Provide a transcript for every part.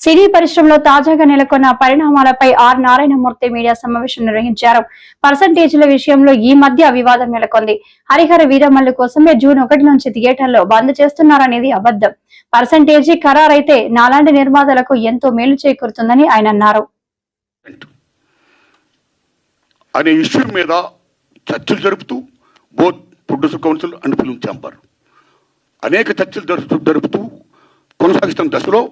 సినీ పరిశ్రమలో తాజాగా నెలకొన్న పరిణామాలపై ఆర్ నారాయణమూర్తి మీడియా సమావేశం నిర్వహించారు. పర్సంటేజీల విషయంలో ఈ మధ్య వివాదం నెలకొంది. హరిహర వీరమల్లు కోసమే జూన్ ఒకటి నుంచి థియేటర్లో బంద్ చేస్తున్నారనేది అబద్ధం. పర్సంటేజీ ఖరారైతే నాలాంటి నిర్మాతలకు ఎంతో మేలు చేకూరుతుందని ఆయన అన్నారు. అనే ఇష్యూ మీద చర్చలు జరుపుతూ both producer council and film chamber అనేక చర్చలు జరుపుతూ జరుపుతూ కొనసాగిస్తున్న దశలో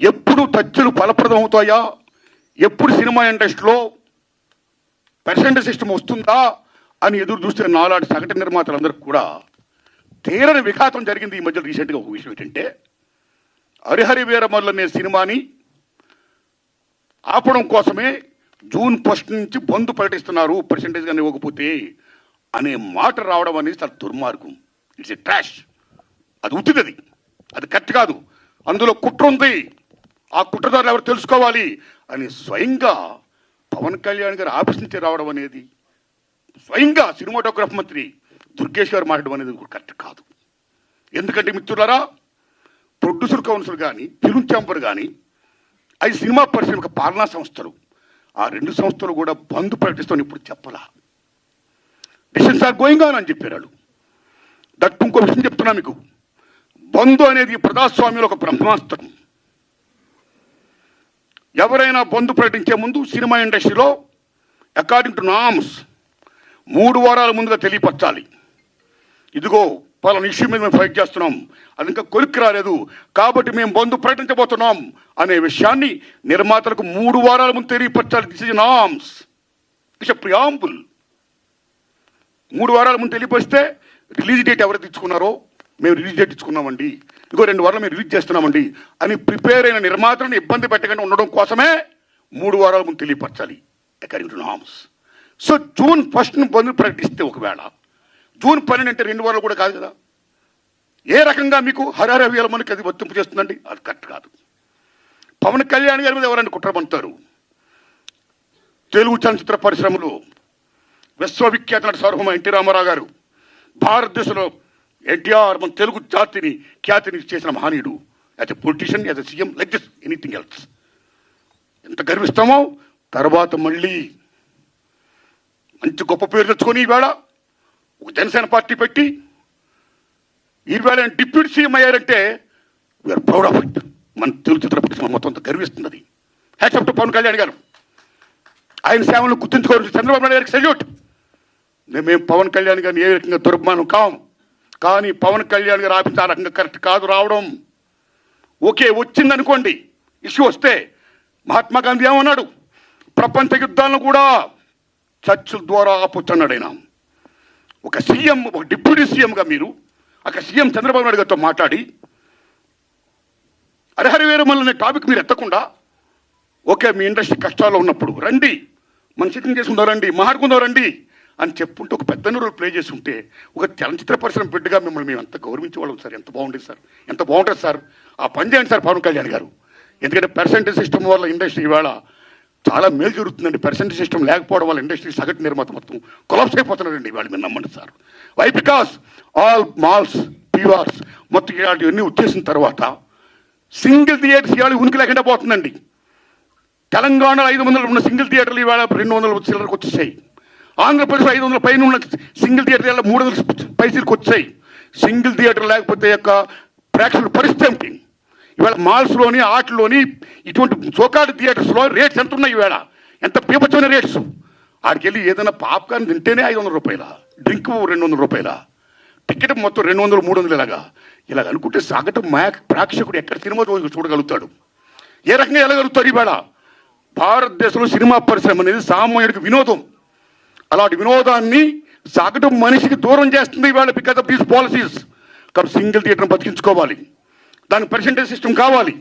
ఎప్పుడు టచ్లు ఫలప్రదం అవుతాయా? ఎప్పుడు సినిమా ఇండస్ట్రీలో పర్సెంటేజ్ సిస్టమ్ వస్తుందా అని ఎదురు చూస్తున్న నాలాంటి సగటు నిర్మాతలందరికీ కూడా తీరని విఘాతం జరిగింది ఈ మధ్య రీసెంట్గా ఒక విషయం ఏంటంటే హరిహరి వీరమల్లు అనే సినిమాని ఆపడం కోసమే జూన్ ఫస్ట్ నుంచి బంద్ ప్రకటిస్తున్నారు పర్సంటేజ్ కానీ ఇవ్వకపోతే అనే మాట రావడం అనేది చాలా దుర్మార్గం. ఇట్స్ ఎ ట్రాష్ అది ఉత్తిది అది. అది కరెక్ట్ కాదు. అందులో కుట్ర ఉంది. ఆ కుట్రదారులు ఎవరు తెలుసుకోవాలి? అని స్వయంగా పవన్ కళ్యాణ్ గారి ఆఫీస్ నుంచి రావడం అనేది స్వయంగా సినిమాటోగ్రఫ్ మంత్రి దుర్గేష్ గారు మాట్లాడడం అనేది కరెక్ట్ కాదు. ఎందుకంటే మిత్రులారా ప్రొడ్యూసర్ కౌన్సిల్ కానీ ఫిల్మ్ ఛాంబర్ కానీ అది సినిమా పరిశ్రమ పాలనా సంస్థలు. ఆ రెండు సంస్థలు కూడా బంద్ ప్రకటిస్తామని ఇప్పుడు చెప్పలా? డిసిషన్స్ ఆర్ గోయింగ్ ఆన్ అని చెప్పారు వాళ్ళు. దట్ ఇంకో విషయం చెప్తున్నా మీకు. బంధు అనేది ప్రజాస్వామ్యంలో ఒక బ్రహ్మాస్త్రం. ఎవరైనా బంధు ప్రకటించే ముందు సినిమా ఇండస్ట్రీలో అకార్డింగ్ టు నామ్స్ మూడు వారాల ముందుగా తెలియపరచాలి. ఇదిగో పలానా ఇష్యూ మీద మేము ఫైట్ చేస్తున్నాం. అది ఇంకా కొలిక్కి రాలేదు. కాబట్టి మేము బంధు ప్రకటించబోతున్నాం అనే విషయాన్ని నిర్మాతలకు మూడు వారాల ముందు తెలియపరచాలి. This is norms it's preamble మూడు వారాల ముందు తెలియపరిస్తే రిలీజ్ డేట్ ఎవరు తెచ్చుకున్నారో మేము రిలీజ్ డేట్ ఇచ్చుకున్నామండి ఇగో రెండు వారాలు మేము రిలీజ్ చేస్తున్నామండి అని ప్రిపేర్ అయిన నిర్మాతలను ఇబ్బంది పెట్టకుండా ఉండడం కోసమే మూడు వారాల ముందు తెలియపరచాలి according to norms so June ఫస్ట్ను bandh ప్రకటిస్తే ఒకవేళ జూన్ పన్నెండు అంటే రెండు వారాలు కూడా కాదు కదా. ఏ రకంగా మీకు హరహర వీరమనికి అది వర్తింపు చేస్తుందండి? అది కరెక్ట్ కాదు. పవన్ కళ్యాణ్ గారి మీద ఎవరైనా కుట్ర పంపుతారు తెలుగు చలనచిత్ర పరిశ్రమలో విశ్వవిఖ్యాత నటి సార్వభౌమ ఎన్టీ రామారావు గారు భారతదేశంలో ఎన్టీఆర్ మన తెలుగు జాతిని ఖ్యాతిని చేసిన మహనీయుడు. As a politician as a CM like this anything else ఎంత గర్విస్తామో? తర్వాత మళ్ళీ మంచి గొప్ప పేరు తెచ్చుకొని ఈవేళ ఒక జనసేన పార్టీ పెట్టి ఈవేళ డిప్యూటీ సీఎం అయ్యారంటే we are proud of it మన తెలుగు చిత్ర పరిశ్రమ మొత్తం అంత గర్విస్తుంది అది హ్యాట్సప్ టు పవన్ కళ్యాణ్ గారు. ఆయన సేవలను గుర్తుంచుకోవాలి చంద్రబాబు నాయుడు గారికి సెల్యూట్ మేము పవన్ కళ్యాణ్ గారిని ఏ రకంగా దుర్మానం కాం? కానీ పవన్ కళ్యాణ్ గారు ఆఫీస్ ఆ రకంగా కరెక్ట్ కాదు రావడం. ఓకే వచ్చిందనుకోండి ఇష్యూ వస్తే మహాత్మా గాంధీ ఏమన్నాడు? ప్రపంచ యుద్ధాలను కూడా చర్చల ద్వారా ఆపొచ్చన్నాడు ఆయన ఒక సీఎం ఒక డిప్యూటీ సీఎంగా మీరు ఒక సీఎం చంద్రబాబు నాయుడు గారితో మాట్లాడి హరిహర అనే టాపిక్ మీరు ఎత్తకుండా ఓకే మీ ఇండస్ట్రీ కష్టాల్లో ఉన్నప్పుడు రండి మన సిట్టింగ్ చేసుకుందాం రండి మాట్లాడుకుందాం రండి అని చెప్పుంటే ఒక పెద్ద రోల్ ప్లే చేసి ఉంటే ఒక చలనచిత్ర పరిశ్రమ బిడ్డగా మిమ్మల్ని మేము అంత గౌరవించేవాళ్ళం సార్. ఎంత బాగుండేది సార్. ఎంత బాగుంటుంది సార్. ఆ పని చేయండి సార్ పవన్ కళ్యాణ్ గారు. ఎందుకంటే పర్సెంటేజ్ సిస్టమ్ వల్ల ఇండస్ట్రీ ఇవాళ చాలా మేలు జరుగుతుందండి. పర్సెంటేజ్ సిస్టమ్ లేకపోవడం వల్ల ఇండస్ట్రీ సగటు నిర్మాత మొత్తం కొలాప్స్ అయిపోతున్నారండి ఇవాళ మీరు నమ్మండి sir. Why because all malls పీవార్స్ మొత్తం ఇలాంటివన్నీ వచ్చేసిన తర్వాత సింగిల్ థియేటర్స్ ఇవాళ ఉనికి లేకుండా పోతుందండి. తెలంగాణలో ఐదు వందలు ఉన్న సింగిల్ థియేటర్లు ఇవాళ రెండు వందలు చిల్లరకు వచ్చేసాయి. ఆంధ్రప్రదేశ్ ఐదు వందల పైన ఉన్న సింగిల్ థియేటర్ మూడు వందల పైసలకు వచ్చాయి. సింగిల్ థియేటర్ లేకపోతే యొక్క ప్రేక్షకుల పరిస్థితి ఏమిటి? ఇవాళ మాల్స్లోని ఆటల్లోని ఇటువంటి సోకాడు థియేటర్స్లో రేట్స్ ఎంత ఉన్నాయి ఇవాళ? ఎంత పీపచ్చమైన రేట్స్? ఆడికెళ్ళి ఏదైనా పాప్కార్న్ తింటేనే ఐదు వందల రూపాయల డ్రింక్ రెండు వందల రూపాయల టికెట్ మొత్తం రెండు వందలు మూడు వందలు ఇలాగా. ఇలా అనుకుంటే సగటు మా ప్రేక్షకుడు ఎక్కడ సినిమా చూడగలుగుతాడు? ఏ రకంగా వెళ్ళగలుగుతాడు ఇవాళ? భారతదేశంలో సినిమా పరిశ్రమ అనేది సామాన్యుడికి వినోదం. అలాంటి వినోదాన్ని సగటు మనిషికి దూరం చేస్తుంది ఇవాళ బికాస్ ఆఫ్ దీస్ పాలసీస్ కాబట్టి సింగిల్ థియేటర్ని బతికించుకోవాలి. దానికి పర్సంటేజ్ సిస్టమ్ కావాలి.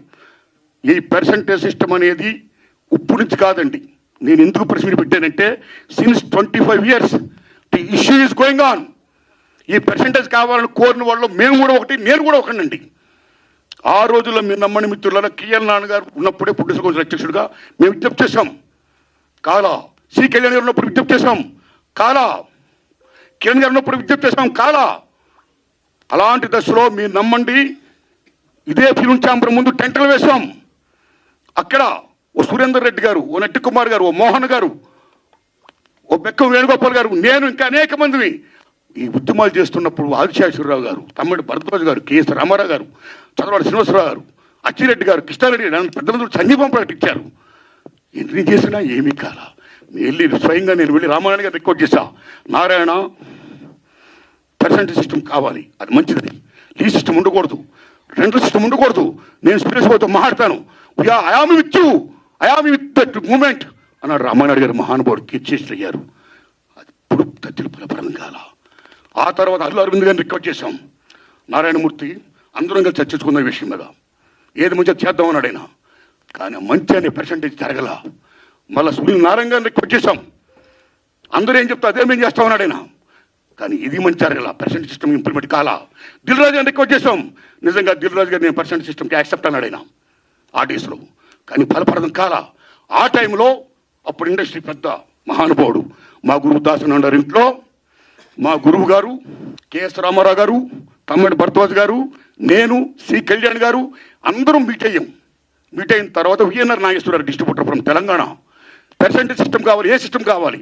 ఈ పర్సంటేజ్ సిస్టమ్ అనేది ఇప్పుడు నుంచి కాదండి. నేను ఎందుకు ప్రశ్న పెట్టానంటే since twenty five years the issue is going on ఈ పర్సంటేజ్ కావాలని కోరిన వాళ్ళు మేము కూడా ఒకటి నేను కూడా ఒకనండి ఆ రోజుల్లో మీరు నమ్మని మిత్రుల కేఎల్ నాన్నగారు ఉన్నప్పుడే పుట్టిన కౌన్సిల్ అధ్యక్షుడిగా మేము విజ్ఞప్తి చేశాం. కాలా సి కళ్యాణ్ గారు ఉన్నప్పుడు విజ్ఞప్తి చేశాం కాలా కిరణ్ గారు ఉన్నప్పుడు విజ్ఞప్తి చేశాం కాలా అలాంటి దశలో మీరు నమ్మండి. ఇదే ఫిలిం ఛాంబర్ ముందు టెంటలు వేశాం. అక్కడ ఓ సురేందర్ రెడ్డి గారు ఓ నట్టి కుమార్ గారు ఓ మోహన్ గారు ఓ బెక్కం వేణుగోపాల్ గారు నేను ఇంకా అనేక మందిని ఈ ఉద్యమాలు చేస్తున్నప్పుడు ఆదిశేషవరరావు గారు తమ్ముడు భరద్వాజ్ గారు కేఎస్ రామారావు గారు చంద్రబాబు శ్రీనివాసరావు గారు అచ్చిరెడ్డి గారు కృష్ణారెడ్డి నన్ను పెద్దలందరూ సందీపం ప్రకటించారు ఎన్ని చేసినా ఏమీ కాల. వెళ్ళి స్వయంగా నేను వెళ్ళి రామారాయణ గారు రిక్వెస్ట్ చేశా. నారాయణ పర్సెంటేజ్ సిస్టమ్ కావాలి. అది మంచిది. లీ సిస్టమ్ ఉండకూడదు. రెండు సిస్టమ్ ఉండకూడదు. నేను సురేష్ బాబుతో మాట్లాడతాను. I am with you I am with that moment అన్నాడు రామానాయుడు గారు మహానుభావుడు కీర్చేసి అయ్యారు అది ఇప్పుడు తత్తులు ఫలపరం కాల ఆ తర్వాత అల్లు అరవింద్ గారిని రిక్వెస్ట్ చేశాం. నారాయణమూర్తి అందరం కలిసి చర్చించుకున్న విషయం మీద. ఏది మంచిగా చేద్దాం అన్నాడు ఆయన. కానీ మంచి అనే పర్సంటేజ్ జరగల మళ్ళీ సునీల్ నారాయణ గారిని రిక్వెస్ట్ చేశాం. అందరూ ఏం చెప్తా అదే మేము చేస్తామన్నాడు ఆయన. కానీ ఇది మంచి ఇలా పర్సెంట్ సిస్టమ్ ఇంప్లిమెంట్ కాలా. దిల్ రాజు గారిని రిక్వెస్ట్ చేసాం నిజంగా దిల్ రాజు గారు నేను పర్సెంట్ సిస్టమ్కి యాక్సెప్ట్ అన్నాడు ఆయన. ఆ డేస్లో కానీ ఫలప్రదం కాలా. ఆ టైంలో అప్పుడు ఇండస్ట్రీ పెద్ద మహానుభావుడు. మా గురువు దాసన్ అన్నారు ఇంట్లో మా గురువు గారు కెఎస్ రామారావు గారు తమ్మడి భరద్వాజ్ గారు నేను సి కళ్యాణ్ గారు అందరం మీట్ అయ్యాం. మీట్ అయిన తర్వాత VNR Nageswararao distributor from Telangana. Percentage system కావాలి ఏ సిస్టమ్ కావాలి?